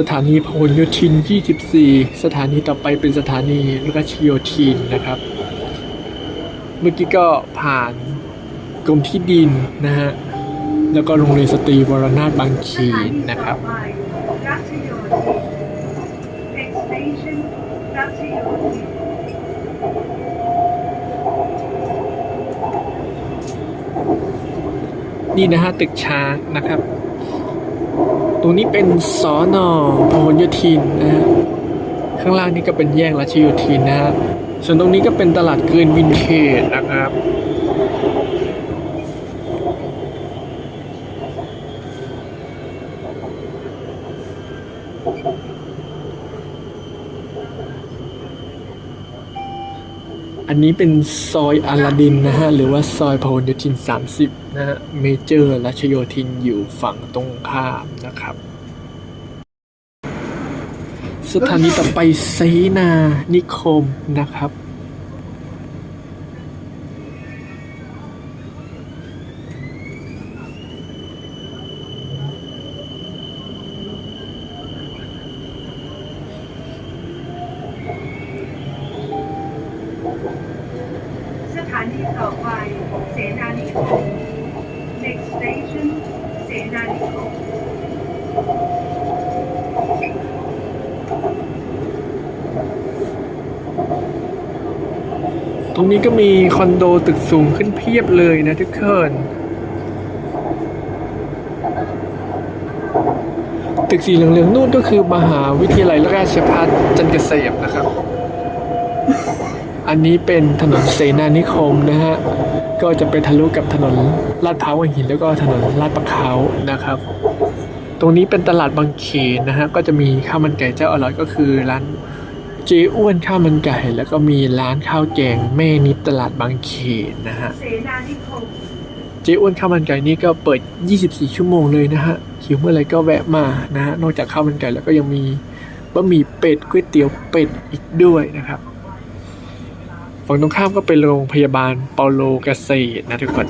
สถานีพหลโยธิน 24 สถานีต่อไปเป็นสถานีราชโยธินนะครับ เมื่อกี้ก็ผ่านกรมที่ดินนะฮะ แล้วก็โรงเรียนสตรีวรนาถบางขนนะครับ นี่นะฮะตึกช้างนะครับ ตรงนี้เป็นสอนอพหลโยธินนะฮะ ข้างล่างนี่ก็เป็นแยกราชโยธินนะฮะ ส่วนตรงนี้ก็เป็นตลาดเกินวินเทจนะครับ อันนี้เป็นซอยอลาดินนะฮะ หรือว่าซอยพหลโยธิน 30 นะฮะ เมเจอร์รัชโยธินอยู่ฝั่งตรงข้ามนะครับ สถานีต่อไปไซนานิคมนะครับ สถานีต่อไป เสนานิคม Next station เสนานิคมตรงนี้ก็มีคอนโดตึกสูงขึ้นเพียบเลยนะทุกคนตึกสีเหลืองๆนู่นก็คือมหาวิทยาลัยราชภัฏจันเกษมนะครับ อันนี้เป็นถนนเสนานิคมนะฮะ ก็จะไปทะลุกับถนนลาดพร้าววังหินแล้วก็ถนนลาดประเขานะครับ ตรงนี้เป็นตลาดบางเขนนะฮะ ก็จะมีข้าวมันไก่เจ้าอร่อยก็คือร้านเจอ้วนข้าวมันไก่แล้วก็มีร้านข้าวแกงแม่นิดตลาดบางเขนนะฮะเสนานิคมเจ๊อ้วนข้าวมันไก่นี่ก็เปิด 24 ชั่วโมงเลยนะฮะหิวเมื่อไหรก็แวะมานะฮะนอกจากข้าวมันไก่แล้วก็ยังมีบะหมี่เป็ดก๋วยเตี๋ยวเป็ดอีกด้วยนะครับ ฝั่งตรงข้ามก็เป็นโรงพยาบาลเปาโลเกษตรนะทุกคน